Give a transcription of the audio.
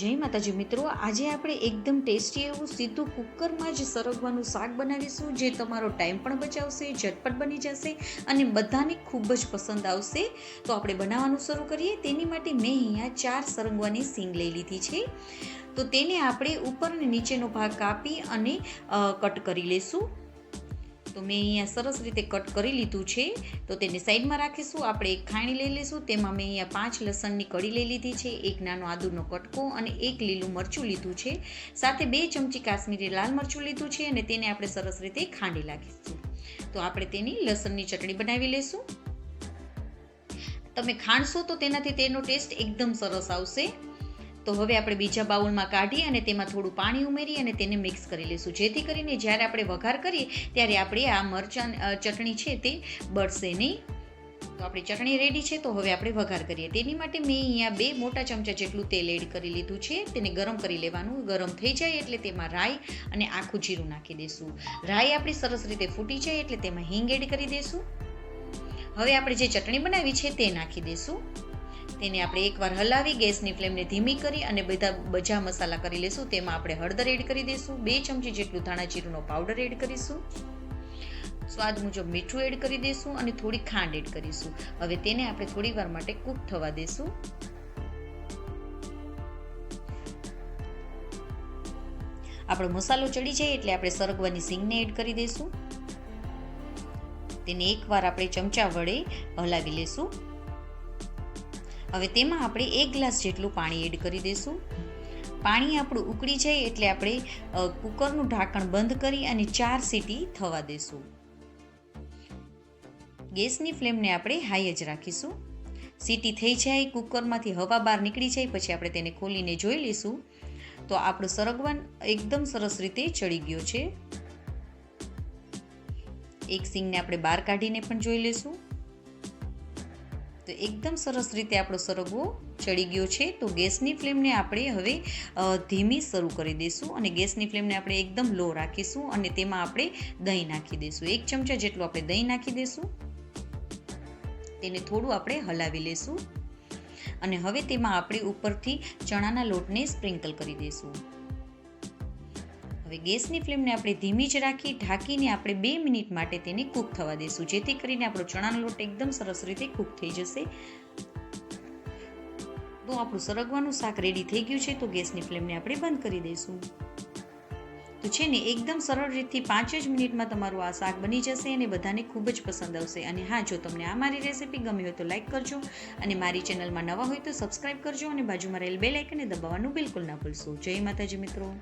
જય માતાજી મિત્રો, આજે આપણે એકદમ ટેસ્ટી એવું સીધું કુકરમાં જ સરગવાનું શાક બનાવીશું, જે તમારો ટાઈમ પણ બચાવશે, ઝટપટ બની જશે અને બધાને ખૂબ જ પસંદ આવશે. તો આપણે બનાવવાનું શરૂ કરીએ. તેની માટે મેં અહીંયા ચાર સરગવાની સિંગ લઈ લીધી છે. તો તેને આપણે ઉપર અને નીચેનો ભાગ કાપી અને કટ કરી લેશું. તો મેં અહીંયા સરસ રીતે કટ કરી લીધું છે. તો તેને સાઈડમાં રાખીશું. આપણે એક ખાણી લઈ લઈશું. તેમાં મેં અહીંયા પાંચ લસણની કળી લઈ લીધી છે. એક નાનો આદુનો કટકો અને એક લીલું મરચું લીધું છે. સાથે બે ચમચી કાશ્મીરી લાલ મરચું લીધું છે અને તેને આપણે સરસ રીતે ખાંડી લાગીશું તો આપણે તેની લસણની ચટણી બનાવી લઈશું. તમે ખાંડશો તો તેનાથી તેનો ટેસ્ટ એકદમ સરસ આવશે. તો હવે આપણે બીજા બાઉલમાં કાઢી અને તેમાં થોડું પાણી ઉમેરી અને તેને મિક્સ કરી લઈશું. જેથી કરીને જ્યારે આપણે વઘાર કરીએ ત્યારે આપણે આ મરચાં ચટણી છે તે બળશે નહીં. તો આપણી ચટણી રેડી છે, તો હવે આપણે વઘાર કરીએ. તેની માટે મેં અહીંયા બે મોટા ચમચા જેટલું તેલ એડ કરી લીધું છે. તેને ગરમ કરી લેવાનું. ગરમ થઈ જાય એટલે તેમાં રાઈ અને આખું જીરું નાખી દઈશું. રાઈ આપણી સરસ રીતે ફૂટી જાય એટલે તેમાં હિંગ એડ કરી દઈશું. હવે આપણે જે ચટણી બનાવી છે તે નાખી દઈશું. તેને આપણે એકવાર હલાવી, ગેસની ફ્લેમને ધીમી કરી અને બધા બજા મસાલા કરી લેશું. તેમાં આપણે હળદર એડ કરી દઈશું બે ચમચી જેટલું ધાણા જીરુંનો પાવડર એડ કરીશું. સ્વાદ મુજબ મીઠું એડ કરી દઈશું અને થોડી ખાંડ એડ કરીશું. હવે તેને આપણે થોડી વાર માટે કૂક થવા દઈશું આપણો મસાલો ચડી જાય એટલે આપણે સરગવાની સિંગને એડ કરી દઈશું તેને એકવાર આપણે ચમચા વડે હલાવી લેશું. હવે તેમાં આપણે એક ગ્લાસ જેટલું પાણી એડ કરી દઈશું. પાણી આપણું ઉકળી જાય એટલે આપણે કુકરનું ઢાંકણ બંધ કરી અને ચાર સીટી થવા દઈશું. ગેસની ફ્લેમને આપણે હાઈ જ રાખીશું. સીટી થઈ જાય, કુકરમાંથી હવા બહાર નીકળી જાય, પછી આપણે તેને ખોલીને જોઈ લઈશું. તો આપણું સરગવાન એકદમ સરસ રીતે ચડી ગયો છે. એક સિંગને આપણે બહાર કાઢીને પણ જોઈ લઈશું. તો એકદમ સરસ રીતે આપણો સરગવો ચડી ગયો છે. તો ગેસની ફ્લેમને આપણે હવે ધીમી શરૂ કરી દઈશું અને ગેસની ફ્લેમને આપણે એકદમ લો રાખીશું અને તેમાં આપણે દહીં નાખી દઈશું. એક ચમચા જેટલું આપણે દહીં નાખી દઈશું. તેને થોડું આપણે હલાવી લઈશું. અને હવે તેમાં આપણે ઉપરથી ચણાના લોટને સ્પ્રિંકલ કરી દઈશું. હવે ગેસની ફ્લેમને આપણે ધીમી જ રાખી ઢાંકીને આપણે બે મિનિટ માટે તેને કૂક થવા દઈશું જેથી કરીને આપણો ચણાનો લોટ એકદમ સરસ રીતે કૂક થઈ જશે. તો આપણું સરગવાનું શાક રેડી થઈ ગયું છે, તો ગેસની ફ્લેમને આપણે બંધ કરી દઈશું. તો છે ને, એકદમ સરળ રીતથી પાંચ જ મિનિટમાં તમારું આ શાક બની જશે અને બધાને ખૂબ જ પસંદ આવશે. અને હા, જો તમને આ મારી રેસીપી ગમી હોય તો લાઈક કરજો અને મારી ચેનલમાં નવા હોય તો સબસ્ક્રાઇબ કરજો અને બાજુમાં રહેલ બે લાઇકને દબાવવાનું બિલકુલ ના ભૂલશો. જય માતાજી મિત્રો.